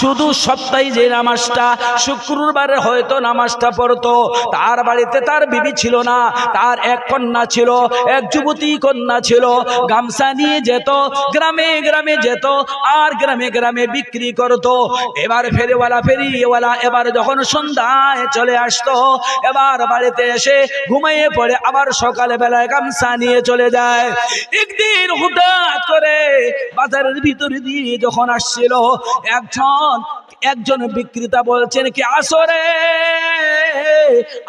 শুধু সপ্তাহে যে নামাজটা, শুক্রবারে হয়তো নামাজটা পড়তো। তার বাড়িতে তার বিবি ছিল না, তার এক কন্যা ছিল, এক যুবতী কন্যা ছিল। গামছা নিয়ে যেত, গ্রামে গ্রামে যেত, আর গ্রামে গ্রামে বিক্রি করতো। এবার ফেরিওয়ালা ফেরিওয়ালা এবার যখন সন্ধ্যায় চলে আসতো, এবার বাড়িতে এসে ঘুমাইয়ে পড়ে, আবার সকালে বেলায় গামছা নিয়ে চলে যায়। একদিন হঠাৎ করে বাজারের ভিতরে দিয়ে যখন আসছিল, একজন on. একজন বিক্রেতা বলছেন, কি আসরে?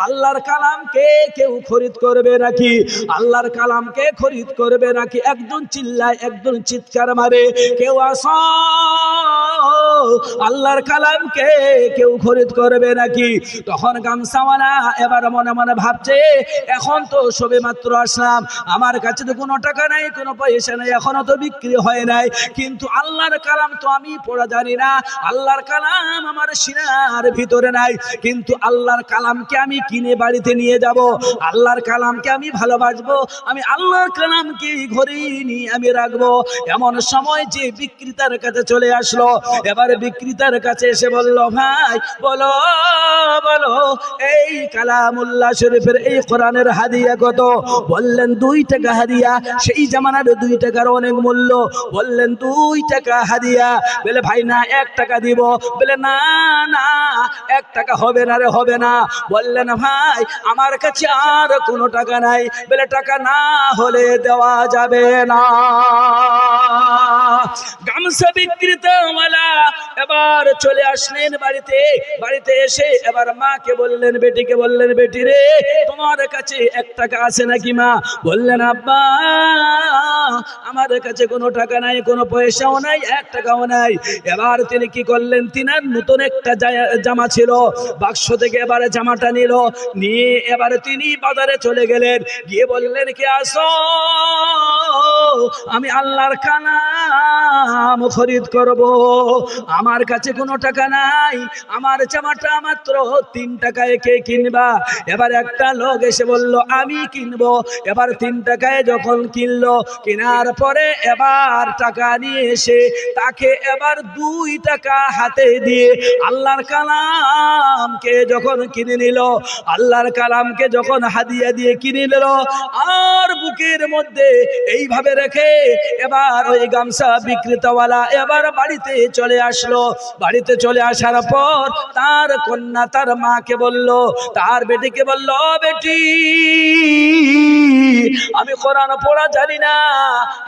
আল্লাহর কালামকে কেউ খরিদ করবে নাকি? আল্লাহর কালামকে খরিদ করবে নাকি? একজন চিল্লায়, একজন চিৎকার মারে, কেউ আস? আল্লাহর কালামকে কেউ খরিদ করবে নাকি? তখন গামসাওয়ালা এবার মনে মনে ভাবছে, এখন তো সবে মাত্র আসলাম, আমার কাছে তো কোনো টাকা নাই, কোনো পয়সা নাই, এখনও তো বিক্রি হয় নাই, কিন্তু আল্লাহর কালাম তো আমি পড়া জানি না, আল্লাহর কালাম আমার সিনার ভিতরে নাই। কিন্তু আল্লাহর কালামকে আমি কিনে বাড়িতে নিয়ে যাব। আল্লাহর কালামকে আমি ভালোবাসবো। আমি আল্লাহর কালামকে ঘরে নিয়ে আমি রাখব। এমন সময় যে বিক্রেতার কাছে চলে আসলো। এবার বিক্রেতার কাছে এসে বলল, ভাই, বলো বলো, এই কালামুল্লাহ শরীফের এই কোরআনের হাদিয়া কত? বললেন, দুই টাকা হাদিয়া। সেই জামানার দুই টাকার অনেক মূল্য। বললেন, দুই টাকা হাদিয়া। বলে, ভাই, না, এক টাকা দিব। বলে, না না, এক টাকা হবে না রে, হবে না। বললেন, ভাই, আমার কাছে আর কোনো টাকা নাই। বলে, টাকা না হলে দেওয়া যাবে না। গামছা বিক্রেতাওয়ালা এবার চলে আসলেন বাড়িতে। বাড়িতে এসে এবার মাকে বললেন, বেটিকে বললেন, বেটি রে, তোমার কাছে এক টাকা আছে নাকি মা? বললেন, আব্বা, আমার কাছে কোনো টাকা নাই, কোনো পয়সাও নাই, এক টাকাও নাই। এবার তিনি কি করলেন তিনার নতুন একটা জামা ছিল। বাক্স থেকে এবারে জামাটা নিল। নিয়ে এবারে তিনি বাজারে চলে গেলেন। গিয়ে বললেন, কি আসো আমি আল্লাহর কালাম খরিদ করব। আমার কাছে কোনো টাকা নাই। আমার জামাটা মাত্র তিন টাকায় কে কিনবা? এবার একটা লোক এসে বলল, আমি কিনবো। এবার তিন টাকায় যখন কিনলো, কেনার পরে এবার টাকা নিয়ে এসে তাকে এবার দুই টাকা হাতে দিয়ে আল্লাহর কালামকে যখন কিনে নিল, আল্লাহর কালামকে যখন হাদিয়া দিয়ে কিনে নিল, আর বুকের মধ্যে এইভাবে রেখে এবার ওই গামছা বিক্রেতাওয়ালা এবার বাড়িতে চলে আসলো। বাড়িতে চলে আসার পর তার কন্যা তার মাকে বলল, তার বেটিকে বলল বেটি, আমি কোরআন পড়া জানি না।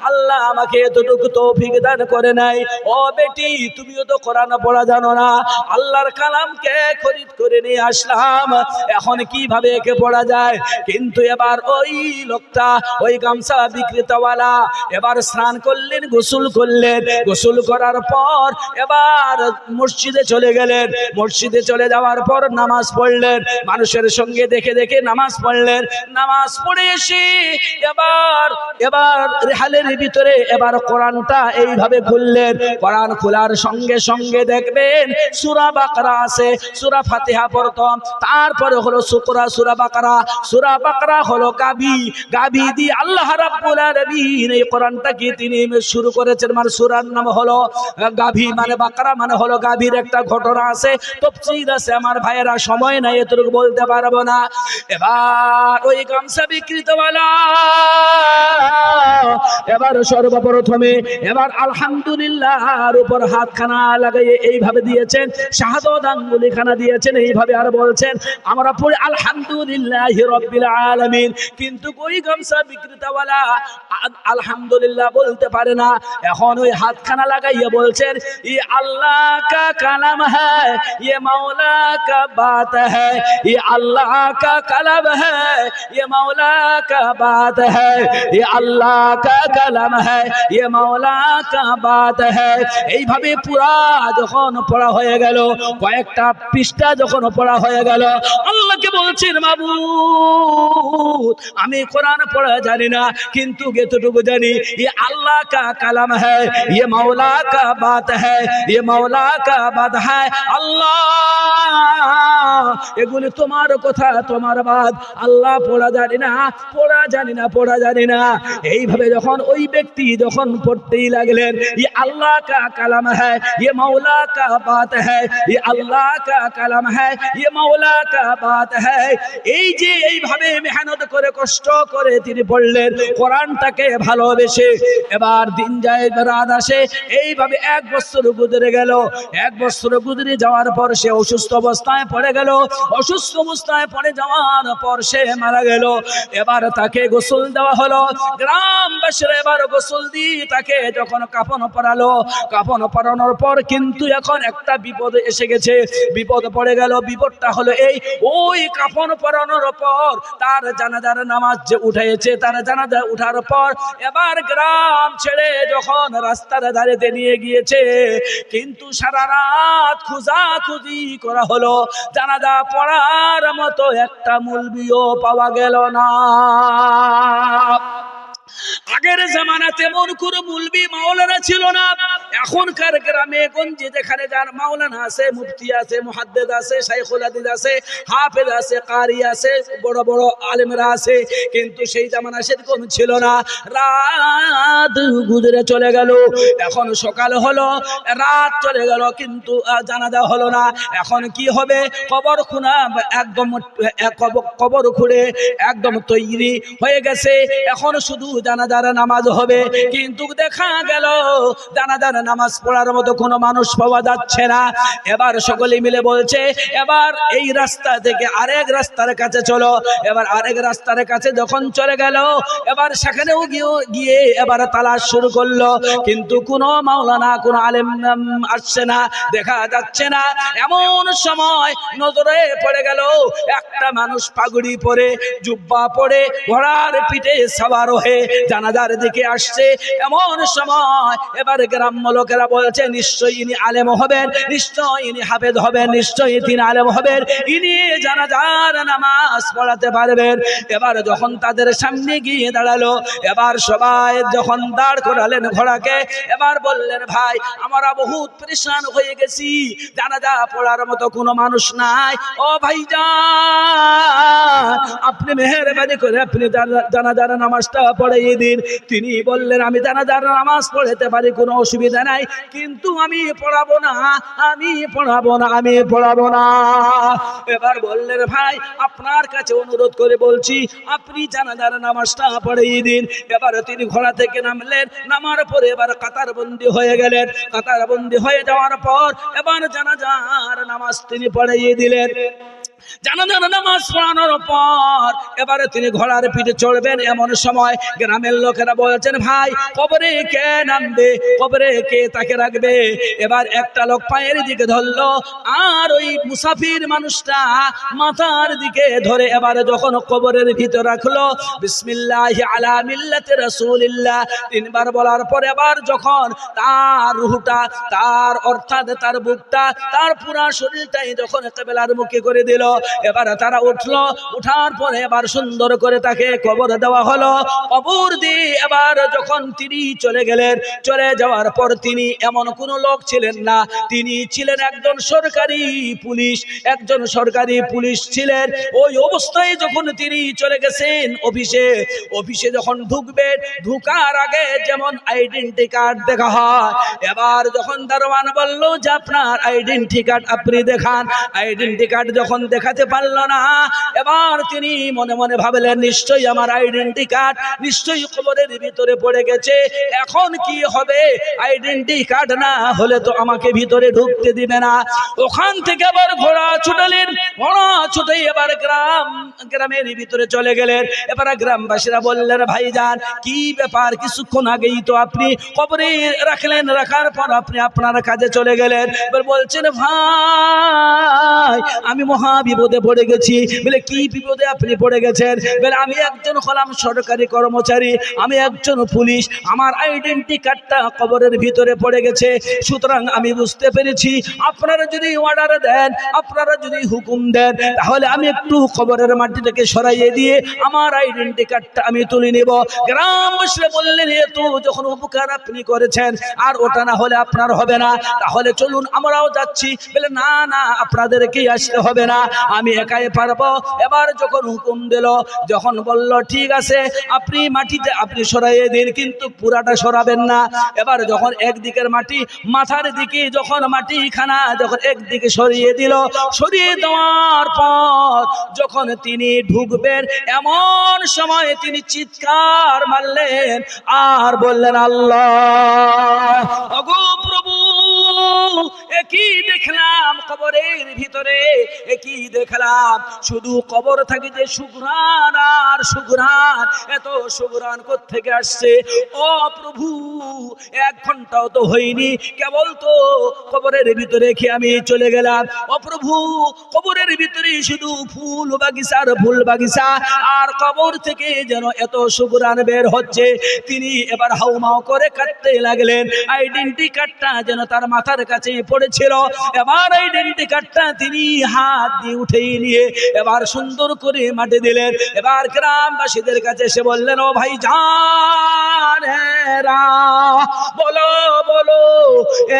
আল্লাহ আমাকে এতটুকু তৌফিক দান করে নাই। ও বেটি, তুমিও তো কোরআন পড়া জানো না? আল্লাহর কালামকে খরিদ করে নিয়ে আসলাম। এখন কীভাবে একে পড়া যায়? কিন্তু এবার ওই লোকটা, ওই গামছা বিক্রেতাওয়ালা এবার স্নান করলেন, গোসল করলেন। গোসল করার পর এবার মসজিদে চলে গেলেন। মসজিদে চলে যাওয়ার পর নামাজ পড়লেন। মানুষের সঙ্গে দেখে দেখে নামাজ পড়লেন। নামাজ পড়ে এসে এবার এবার রেহালের ভিতরে এবার কোরআনটা এইভাবে খুললেন। কোরআন খোলার সঙ্গে সঙ্গে দেখবেন সুরা বাকরা আছে, সুরা ফাতিহা পড়তাম। তারপরে হলো শুকরা সুরা বাকরা। সুরা বাকরা হলো গাবি। গাবি দিয়ে আল্লাহ রাব্বুল আলামিন এই তিনি শুরু করেছেন? মানে সুরার নাম হলো গাভী মানে বাকরা মানে হলো গাভীর একটা ঘটনা আছে। তফসির আছে, আমার ভাইয়েরা সময় নাই, এতটুকু বলতে পারব না। এবার ওই গামছা বিকৃতওয়ালা এবার সর্বপ্রথমে, এবার আলহামদুলিল্লাহর উপর হাতখানা লাগাইয়ে এইভাবে এইভাবে দিয়েছেন শাহাদত আঙ্গুলিখানা দিয়েছেন, এইভাবে আর বলছেন, আমরা পড়ে আলহামদুলিল্লাহ রব্বিল আলমিন, কিন্তু ওই গামছা বিক্রেতাওয়ালা? আলহামদুলিল্লাহ বলতে পারে না। এখন ওই হাতখানা লাগাইয়া বলছেন, ই আল্লাহ কা কালাম হ্যায় ইয়ে মাওলা কা বাত হ্যায়, ই আল্লাহ কা কালাম হ্যায় ইয়ে মাওলা কা বাত হ্যায়, ই আল্লাহ কা কালাম হ্যায় ইয়ে মাওলা কা বাত হ্যায়। এইভাবে পুরা যখন পড়া হয়ে গেল কয়েকটা পৃষ্ঠা যখন পড়া হয়ে গেল আল্লাহকে বলছেন মাবুদ আমি কোরআন পড়া জানি না কিন্তু এতটুকু জানি ये अल्लाह का कलम है ये मौला का बात है ये मौला का बात है আল্লাহ এগুলি তোমার কথা তোমার বাদ আল্লাহ পড়া জানি না পড়া জানি না পড়া জানি না এইভাবে যখন ওই ব্যক্তি যখন পড়তেই লাগলেন ये अल्लाह का कलम है ये मौला का बात है ये अल्लाह का কালাম है ये मौला का बात है এই যে এইভাবে মেহনত করে কষ্ট করে তিনি বললেন কোরআনটাকে ভালোবেসে এবার দিন যায় রাত আসে এইভাবে এক বছর গুজরে গেল এক বছর গুজরে যাওয়ার পর সে অসুস্থ অবস্থায় পড়ে গেল অসুস্থ অবস্থায় পড়ে যাওয়ার পর সে মারা গেল এবার তাকে গোসল দেওয়া হলো গ্রামবাসীরা এবার গোসল দিয়ে তাকে যখন কাফন পরালো কাফন পরানোর পর কিন্তু এখন একটা বিপদ এসে গেছে। বিপদ পড়ে গেল, বিপদটা হলো এই, ওই কাফন পরানোর পর তার জানাজার নামাজ যে উঠেছে, তার জানাজা উঠার পর এবার গ্রাম ছেড়ে যখন রাস্তার ধারেতে নিয়ে গিয়েছে, কিন্তু সারা রাত খুঁজাখুঁজি করা হলো। জানাজা পড়ার মতো একটা মূলবিও পাওয়া গেল না। আগের জামানা তেমন কোনো মুলবি মাওলানা ছিল না। এখনকার গ্রামে গঞ্জে যেখানে যার মাওলানা আছে, মুফতি আছে মুহাদ্দিদ আছে, শাইখুল হাদিস আছে, হাফেজ আছে, কারি আছে, বড় বড় আলেমরা আছে, কিন্তু সেই জামানা সেরকম ছিল না। রাত গুজরে চলে গেল, এখন সকাল হলো, রাত চলে গেল, কিন্তু জানাজা হলো না। এখন কি হবে? কবর খুনা একদম, এক কব- কবর খুঁড়ে একদম তৈরি হয়ে গেছে। এখন শুধু জানাজার নামাজ হবে। কিন্তু দেখা গেল জানাজার নামাজ পড়ার মতো কোনো মানুষ পাওয়া যাচ্ছে না। এবার সকলে মিলে বলছে এবার এই রাস্তা থেকে আরেক রাস্তার কাছে চলো। এবার আরেক রাস্তার কাছে যখন চলে গেল এবার সেখানেও গিয়ে গিয়ে এবার তালাশ শুরু করল। কিন্তু কোনো মাওলানা কোনো আলেম আসছে না দেখা যাচ্ছে না। এমন সময় নজরে পড়ে গেল একটা মানুষ পাগুড়ি পরে জুব্বা পরে ঘোড়ার পিঠে সাবার হয়ে জানাজার দিকে আসছে। এমন সময় এবার গ্রাম্য লোকেরা বলছে, নিশ্চয়ই ইনি আলেম হবেন নিশ্চয় ইনি হাফেজ হবেন, নিশ্চয়ই তিনি আলেম হবেন। ইনি জানাজার নামাজ পড়াতে পারবেন। এবার যখন তাদের সামনে গিয়ে দাঁড়াল, এবার সবাই যখন দাঁড় করালেন ঘোড়াকে, এবার বললেন, ভাই, আমরা বহুত পরেশান হয়ে গেছি। জানাজা পড়ার মতো কোনো মানুষ নাই। ও ভাই আপনি মেহরবানি করে আপনি জানা- জানাজার নামাজটা পড়াইয়ে দিন। তিনি বললেন, আমি জানাজার নামাজ পড়াতে পারি, কোনো অসুবিধা নাই। কিন্তু আমি পড়াবো না, আমি পড়াবো না, আমি পড়াবো না। এবার বললেন, ভাই, আপনার কাছে অনুরোধ করে বলছি, আপনি জানাজার নামাজটা পড়াইয়ে দিন। এবার তিনি ঘোড়া থেকে নামলেন। নামার পরে এবার কাতার বন্দি হয়ে গেলেন। কাতার বন্দি হয়ে যাওয়ার পর এবার জানাজার নামাজ তিনি পড়াইয়ে দিলেন। জানাজার নামাজ পড়ানোর পর এবারে তিনি ঘোড়ার পিঠে চড়বেন। এমন সময় গ্রামের লোকেরা বলছেন, ভাই, কবরে কে নামবে? কবরে কে তাকে রাখবে? এবার একটা লোক পায়ের দিকে ধরলো, আর ওই মুসাফির মানুষটা মাথার দিকে ধরে এবারে যখন কবরের ভিতর রাখল, বিসমিল্লাহ আলা মিল্লাতে তিনবার বলার পর এবার যখন তার রুহটা, তার অর্থাৎ তার বুকটা, তার পুরা শরীরটাই যখন কেবেলার মুখে করে দিল এবার তারা উঠল। উঠার পরে এবার সুন্দর করে তাকে কবর দেওয়া হলো। কবর দিয়ে এবার যখন তিনি চলে গেলেন, চলে যাওয়ার পর তিনি এমন কোন লোক ছিলেন না। তিনি ছিলেন একজন সরকারি পুলিশ, একজন সরকারি পুলিশ ছিলেন। ওই অবস্থায় যখন তিনি চলে গেছেন অফিসে অফিসে যখন ঢুকবেন, ঢুকার আগে যেমন আইডেন্টি কার্ড দেখা হয়, এবার যখন দারোয়ান বলল যে, আপনার আইডেন্টি কার্ড আপনি দেখান। আইডেন্টি কার্ড যখন দেখাতে পারল না। এবার তিনি মনে মনে ভাবলেন, নিশ্চয়ই আমার আইডেন্টি কার্ড নিশ্চয়ই কবরের ভিতরে পড়ে গেছে। এখন কি হবে? আইডেন্টি কার্ড না হলে তো আমাকে ভিতরে ঢুকতে দিবে না। ওখান থেকে আবার ঘোড়া ছুটালেন, ঘোড়া ছুটে এবার গ্রাম, গ্রামের ভিতরে চলে গেলেন। এবার গ্রামবাসীরা বললেন, ভাইজান, কি ব্যাপার? কিছুক্ষণ আগেই তো আপনি কবরে রাখলেন, রাখার পর আপনি আপনার কাজে চলে গেলেন। এবার বলছেন, ভাই, আমি মহা বিপদে পড়ে গেছি। বলে, কি বিপদে আপনি পড়ে গেছেন? বলে, আমি একজন হলাম সরকারি কর্মচারী, আমি একজন পুলিশ, আমার আইডেন্টি কার্ডটা কবরের ভিতরে পড়ে গেছে। সুতরাং আমি বুঝতে পেরেছি, আপনারা যদি অর্ডার দেন, আপনারা যদি হুকুম দেন, তাহলে আমি একটু কবরের মাটিটাকে সরাইয়ে দিয়ে আমার আইডেন্টি কার্ডটা আমি তুলে নেব। গ্রামবাসীরা বললেন, এ তো যখন উপকার আপনি করেছেন, আর ওটা না হলে আপনার হবে না। তাহলে চলুন আমরাও যাচ্ছি। বলে, না না, আপনাদেরকেই আসতে হবে না। আমি একাই পারব। এবার যখন হুকুম দিল, যখন বলল, ঠিক আছে, আপনি মাটিতে, আপনি সরাইয়ে দিন, কিন্তু পুরাটা সরাবেন না। এবার যখন একদিকের মাটি, মাথার দিকে যখন মাটি খানা যখন একদিকে সরিয়ে দিল, সরিয়ে দেওয়ার পর যখন তিনি ঢুকবেন, এমন সময় তিনি চিৎকার মারলেন আর বললেন, আল্লাহ প্রভু একই দেখলাম কবরের ভিতরে, একই দেখলাম। শুধু কবর থাকি যে সুগ্রান আর সুগ্রান এত সুগ্রান থেকে আসছে? ও প্রভু, এক ঘন্টাও তো হয়নি, কেবল তো কবরের ভিতরে খেয়ে আমি চলে গেলাম। ও প্রভু, কবরের ভিতরে শুধু ফুল বাগিচা আর ফুল বাগিচা, আর কবর থেকে যেন এত সুগ্রান বের হচ্ছে। তিনি এবার হাউমাও করে কাটতে লাগলেন। আইডেন্টি কার্ডটা যেন তার মাথার কাছে পড়েছিল। এবার আইডেন্টি কার্ডটা তিনি হাত দিয়ে উঠেই নিয়ে এবার সুন্দর করে মাটি দিলেন। এবার গ্রামবাসীদের কাছে এসে বললেন ও ভাই হেরা, বলো বলো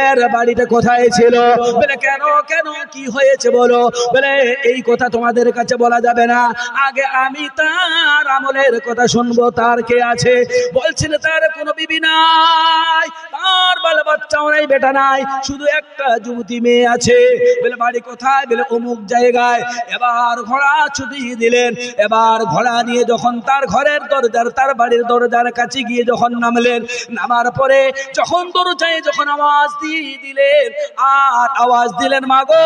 এর বাড়িটা কোথায় ছিল? বলে কেন কেন কি হয়েছে বলো? বলে এই কথা তোমাদের কাছে বলা যাবে না। আগে আমি তার আমলের কথা শুনব তার কে আছে? বলছেন তার কোনো বিবি নাই তার বাল বাচ্চাও নাই বেটা নাই। শুধু একটা যুবতী মেয়ে আছে। বলে, বাড়ি কোথায়? বলে, অমুক জায়গায়। এবার ঘোড়া ছুটি দিলেন। এবার ঘোড়া নিয়ে যখন তার ঘরের দরজার, তার বাড়ির দরজার কাছে গিয়ে যখন নামলেন, নামার পরে যখন দরজায় যখন আওয়াজ দিয়ে দিলেন, আর আওয়াজ দিলেন মাগো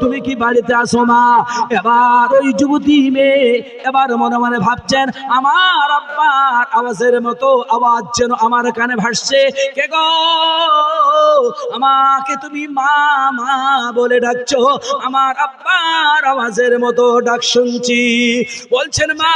তুমি কি বাড়িতে আসো মা? এবার ওই যুবতী মেয়ে এবার মনে মনে ভাবছেন, আমার আব্বার আওয়াজের মতো আওয়াজ যেন আমার কানে ভাসছে। কে গো? আমাকে তুমি মা মা বলে ডাকছো। আমার আব্বার আওয়াজের মতো ডাক শুনছি। বলছেন, মা,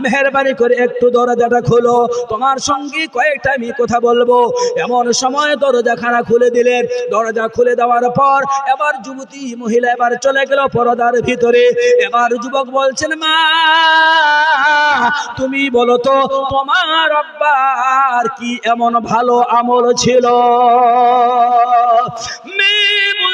মেহরবানি করে একটু দরজাটা খোলো। তোমার সঙ্গে কয়েকটা আমি কথা বলব। এমন সময় দরজা খানা খুলে দিলেন। দরজা খুলে দেওয়ার পর এবার যুবতী মহিলা এবার চলে গেল পরদার ভিতরে। এবার যুবক বলছেন, মা, তুমি বলো তো, তোমার আব্বার কি এমন ভালো আমল ছিল।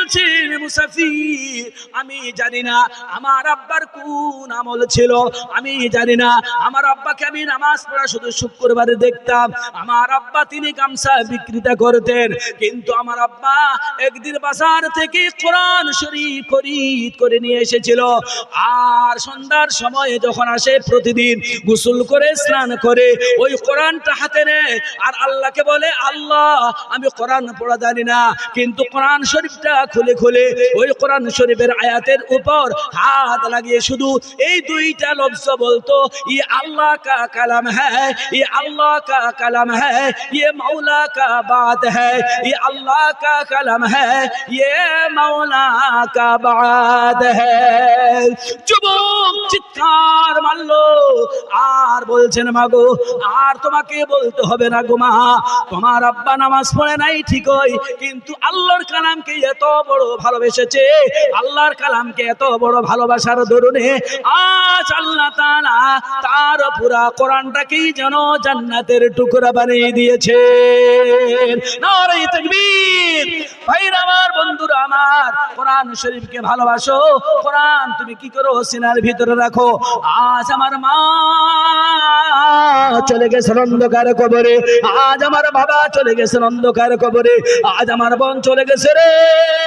বলছেন, মুসাফির, আমি জানি না, আমার আব্বার কোন আমল ছিল। আমি জানি না, আমার আব্বাকে আমি নামাজ পড়া শুধু শুক্রবারে দেখতাম। আমার আব্বা তিনি গামছা বিক্রিতা করতেন, কিন্তু আমার আব্বা একদিন বাজার থেকে কোরআন শরীফ খরিদ করে নিয়ে এসেছিল। আর সন্ধ্যার সময় যখন আসে, প্রতিদিন গোসল করে, স্নান করে, ওই কোরআনটা হাতে নেয়, আর আল্লাহকে বলে, আল্লাহ, আমি কোরআন পড়া জানি না, কিন্তু কোরআন শরীফটা খুলে খুলে ওই কোরআন শরীফের আয়াতের উপর হাত লাগিয়ে শুধু এই দুইটা লব্জ বলতো, ই আল্লাহ কা কালাম হ্যাঁ ই আল্লাহ কা কালাম হ্যাঁ ইয়ে মাওলা কা বাত হ্যাঁ ই আল্লাহ কা কালাম হ্যাঁ ইয়ে মাওলা কা বাত হ্যাঁ যুবক চিৎকার মারলো, আর বলছেন, মাগো, আর তোমাকে বলতে হবে না গোমা তোমার আব্বা নামাজ পড়ে নাই ঠিকই, কিন্তু আল্লাহর কালামকে এত বড় ভালোবেসেছে। আল্লাহর কালামকে এত বড় ভালোবাসার দরুনে আজ আল্লাহ তাআলা তার পুরা কোরআনটাকেই যেন জান্নাতের টুকরা বানিয়ে দিয়েছে নারে তাকবীর। ভাইরা আমার, বন্ধুরা আমার, কোরআন শরীফকে ভালোবাসো। কোরআন তুমি কি করো? সিনার ভিতরে রাখো। আজ আমার মা চলে গেছে অন্ধকার কবরে। আজ আমার বাবা চলে গেছে অন্ধকার কবরে। আজ আমার বোন চলে গেছে রে।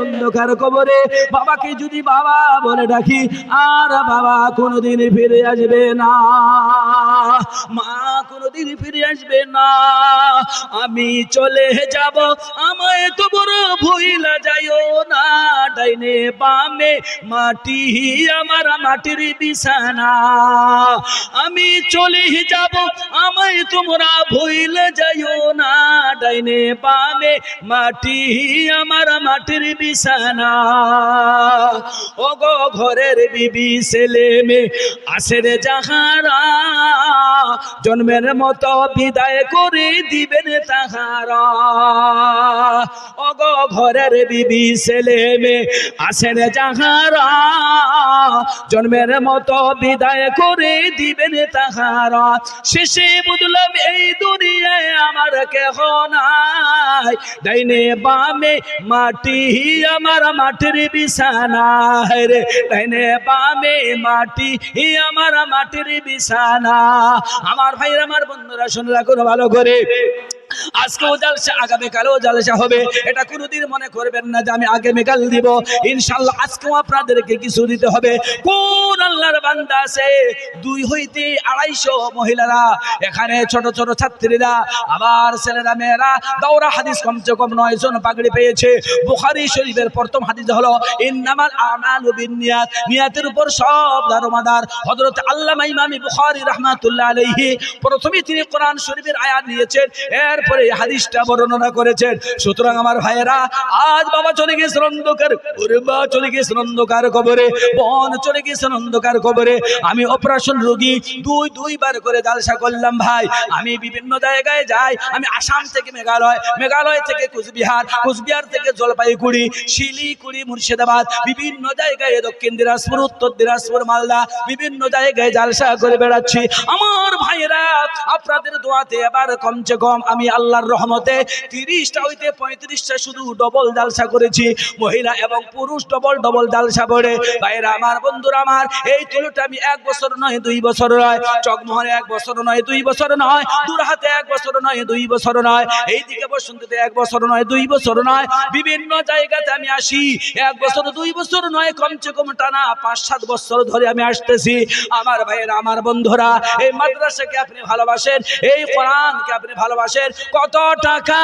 অন্ধকার কবরে, বাবাকে যদি বাবা বলে ডাকি, আর বাবা কোনোদিন ফিরে আসবে না। মা কোনোদিন ফিরে আসবে না। আমি চলে যাব, আমায় তো বড় ভুইলা যাইও না। ডাইনে বামে মাটি, আমার মাটির বিছানা। আমি চলে যাব, আমায় তোমরা ভুইলে যাইও না। ডাইনে বামে মাটি, আমার মাটির বিছানা। ও গো ঘরের বিবি ছেলে মে আসে রে যাহারা, জন্মের মতো বিদায় করে দিবেন তাহারা। অগ ঘরের বিবি ছেলে মেয়ে আসেন যাহারা, জন্মের মতো বিদায় করে দিবেন তাহারা। শেষে বুঝলাম, এই দুনিয়ায় আমার কেহ নাই। ডাইনে বামে মাটি আমার মাটির বিছানা রে। ডাইনে বামে মাটি আমার মাটির বিছানা। আমার ভাইয়ের, আমার বন্ধুরা, শুনে রাখুন ভালো করে। আজকেও জালসা আগামীকালেও জালসা হবে। এটা কোনোদিন মনে করবেন না যে আমি আগামীকাল দিব। ইনশাল্লাহ আজকেও আপনাদেরকে কিছু দিতে হবে। কোন আল্লাহর বান্দা আছে? দুই হইতে আড়াইশো মহিলারা। এখানে ছোট ছোট ছাত্রীরা, আবার ছেলেরা, মেয়েরা। দাওরা হাদিস কমসে কম নয় জন পাগড়ি পেয়েছে। বুখারি শরীফের প্রথম হাদিস হলো, ইন্নামাল আমালু বিন্নিয়াত। নিয়াতের উপর সব দারোমাদার। হযরত আল্লামা ইমামি বুখারী রাহমাতুল্লাহ আলাইহি প্রথমে তিনি কোরআন শরীফের আয়াত নিয়েছেন এরপরে এই হাদিসটা বর্ণনা করেছেন, সুতরাং আমার ভাইয়েরা, আজ বাবা চলে গেছেন অন্ধকার মা চলে গেছেন অন্ধকার কবরে, বোন চলে গেছেন অন্ধকার কবরে, আমি অপারেশন রোগী, দুই, দুইবার করে জালসা করলাম ভাই, আমি বিভিন্ন জায়গায় যাই, আমি আসাম থেকে মেঘালয় মেঘালয় থেকে কুচবিহার কুচবিহার থেকে জলপাইগুড়ি, শিলিগুড়ি, মুর্শিদাবাদ, বিভিন্ন জায়গায় দক্ষিণ দিনাজপুর, উত্তর দিনাজপুর, মালদা, বিভিন্ন জায়গায় জালসা করে বেড়াচ্ছি, আমার ভাইয়েরা, আপনাদের দোয়াতে এবার কমছে কম আমি আল্লাহর রহমতে তিরিশটা হইতে পঁয়ত্রিশটা শুধু ডবল জালসা করেছি। মহিলা এবং পুরুষ ডবল ডবল জালসা পড়ে। ভাইয়েরা, আমার বন্ধুরা আমার, এই তুলোটা আমি এক বছর নয়, দুই বছর নয়। চকমোহনে এক বছর নয়, দুই বছর নয়। দুরহাতে এক বছর নয়, দুই বছর নয়। এইদিকে বসন্তীতে এক বছর নয়, দুই বছর নয়। বিভিন্ন জায়গাতে আমি আসি। এক বছর, দুই বছর নয় কমসে কম টানা পাঁচ, সাত বছর ধরে আমি আসতেছি। আমার ভাইয়েরা, আমার বন্ধুরা, এই মাদ্রাসাকে আপনি ভালোবাসেন। এই কোরআনকে আপনি ভালোবাসেন। কত টাকা,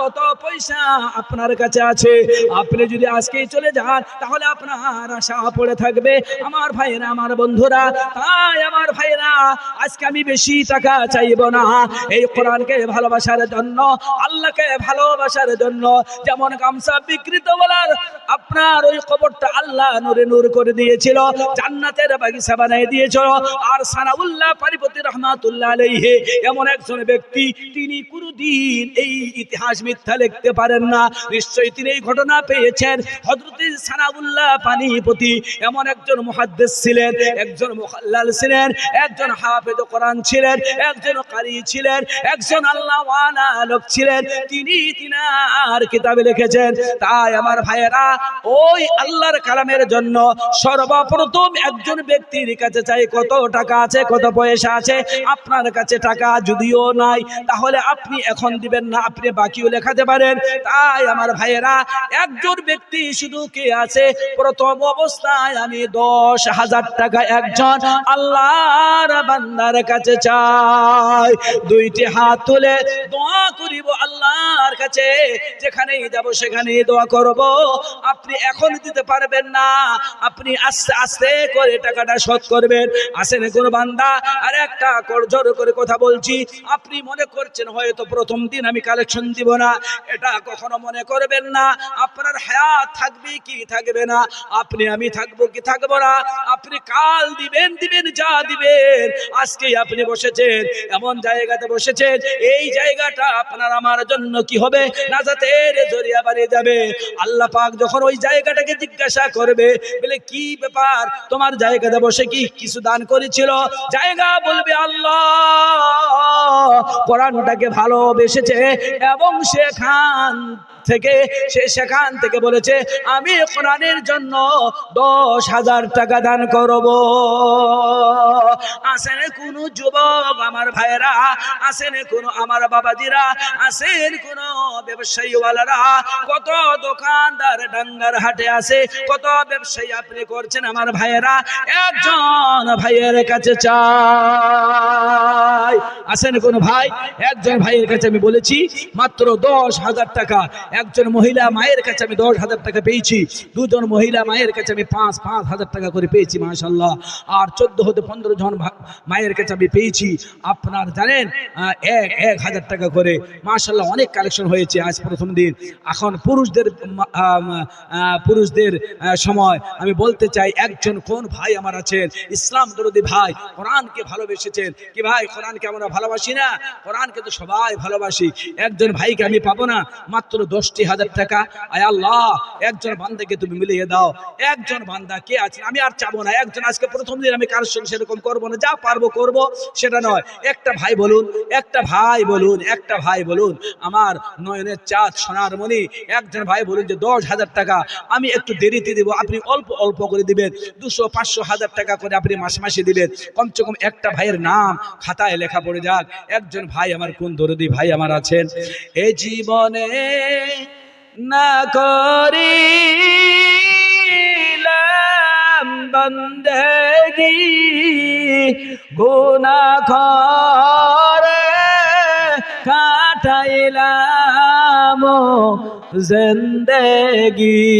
কত পয়সা আপনার কাছে আছে? আপনি যদি আজকেই চলে যান, তাহলে আপনার আশা পড়ে থাকবে। আমার ভাইয়েরা, আমার বন্ধুরা, তাই আমার ভাইয়েরা, আজকে আমি বেশি টাকা চাইব না। এই কোরআনকে ভালোবাসার জন্য, আল্লাহকে ভালোবাসার জন্য যেমন গামছা বিকৃত বলার, আপনার ওই কবরটা আল্লাহ নূরে নূর করে দিয়েছিল, জান্নাতের বাগিচা বানিয়ে দিয়েছিল। আর সানাউল্লাহ পারিপতি রহমাতুল্লাহ আলাইহি। এমন একজন ব্যক্তি, তিনি কোনদিন এই ইতিহাস মিথ্যা লিখতে পারেন না। নিশ্চয়ই তিনি এই ঘটনা পেয়েছেন। হযরত সানাউল্লাহ পানিপতি এমন একজন মুহাদ্দিস ছিলেন, একজন মুখাল্লাল ছিলেন, একজন হাফেজ কোরআন ছিলেন, একজন কারি ছিলেন, একজন আল্লাহওয়ালা লোক ছিলেন। তিনি তিনার কিতাবে লিখেছেন, তাই আমার ভাইয়েরা, ওই আল্লাহর কালামের জন্য সর্বপ্রথম একজন ব্যক্তির কাছে চাই কত টাকা আছে কত পয়সা আছে? আপনার কাছে টাকা যদিও নাই, তাহলে আপনি এখন দিবেন না, আপনি বাকিও লেখাতে পারেন। তাই আমার ভাইয়েরা, একজন ব্যক্তি শুধু কে আছে? প্রথম অবস্থায় আমি দশ হাজার টাকা একজন আল্লাহর বান্দার কাছে চাই। দুইটি হাত তুলে দোয়া করিব আল্লাহর কাছে, যেখানেই যাব সেখানেই দোয়া করব। আপনি এখন দিতে পারবেন না, আপনি আস্তে আস্তে করে টাকাটা শোধ করবেন। আসেন কোন বান্দা আর একটা করজোর করে কথা বলছি। আপনি মনে করছেন হয়তো প্রথম দিন আমি কালেকশন দিব না, এটা কখনো মনে করবেন না। আপনার হায়াত থাকবে কি থাকবে না? আপনি আমি থাকব কি থাকব না? আপনি কাল দিবেন দিবেন, যা দিবেন। আজকে আপনি বসেছেন, এমন জায়গাতে বসেছেন, এই জায়গাটা আপনার আমার জন্য কি হবে? নাজাতের জরিয়া বানিয়ে যাবে। আল্লাহ পাক যখন ওই জায়গাটাকে জিজ্ঞাসা করবে, বলে, কি ব্যাপার? তোমার জায়গাতে বসে কি কিছু দান করেছিল? জায়গা বলবে আল্লাহ। কোরআনটাকে ভালোবেসেছে এবং সেখান থেকে, সে সেখান থেকে বলেছে, আমি কোরআনের জন্য দশ হাজার টাকা দান করব। আসেন কোন যুবক আমার ভাইয়েরা, আসেন কোন আমার বাবাজিরা, আসেন কোন ব্যবসায়ীওয়ালারা, কত দোকানদার ডাঙ্গার হাটে আছে, কত ব্যবসায়ী আপনি করছেন আমার ভাইয়েরা, একজন ভাইয়ের কাছে চাই। আসেন কোন ভাই, একজন ভাইয়ের কাছে আমি বলেছি, মাত্র দশ হাজার টাকা একজন মহিলা মায়ের কাছে আমি দশ হাজার টাকা পেয়েছি, দুজন মহিলা মায়ের কাছে আমি পাঁচ পাঁচ হাজার টাকা করে পেয়েছি মাশাল্লাহ আর চোদ্দ হতে পনেরো জন মায়ের কাছে আমি পেয়েছি, আপনার জানেন এক এক হাজার টাকা করে। মাশাল্লাহ অনেক কালেকশন হয়েছে আজ প্রথম দিন। এখন পুরুষদের পুরুষদের সময়। আমি বলতে চাই, একজন কোন ভাই আমার আছেন? ইসলাম দরদি ভাই, কোরআনকে ভালোবেসেছেন। কি ভাই, কোরআনকে আমরা ভালোবাসি না? কোরআনকে তো সবাই ভালোবাসি। একজন ভাইকে আমি পাবো না, মাত্র দশটি হাজার টাকা। আয় আল্লাহ, একজন বান্দাকে তুমি মিলিয়ে দাও। একজন বান্দা কে আছেন আমি আর চাবো না। একজন আজকে প্রথম দিন আমি কারোর সঙ্গে সেরকম করব না। যা পারব করব, সেটা নয়। একটা ভাই বলুন, একটা ভাই বলুন, একটা ভাই বলুন, আমার নয়নের চাঁদ সোনার মণি। একজন ভাই বলুন যে, দশ হাজার টাকা, আমি একটু দেরিতে দিব, আপনি অল্প অল্প করে দিবেন। দুশো, পাঁচশো, হাজার টাকা করে আপনি মাসে মাসে দিবেন। কমসে কম একটা ভাইয়ের নাম খাতায় লেখা পড়ে যাক। একজন ভাই আমার কোন দরদি ভাই আমার আছেন? এ জীবনে না করি বন্দগি গুনা করে কাটাইলাম জিন্দগি।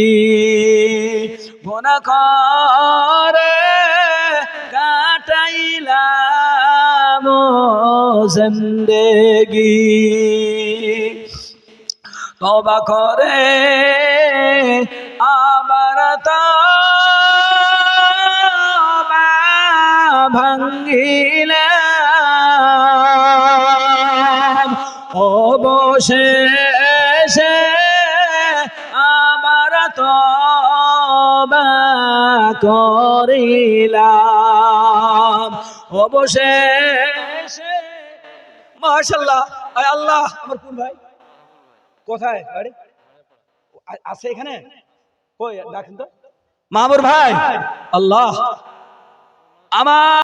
গুনা করে কাটাইলাম জিন্দগি। তবা করে, আবার তবা ভাঙ্গিলে। অবশেষে আবার তবা করিলাম। অবশেষে মাশাল্লাহ আয় আল্লাহ, আমার কোন ভাই? কোথায়? বাড়ি? আছে এখানে? কই ডাকেন তো। মাহবুর ভাই। আল্লাহ। আমার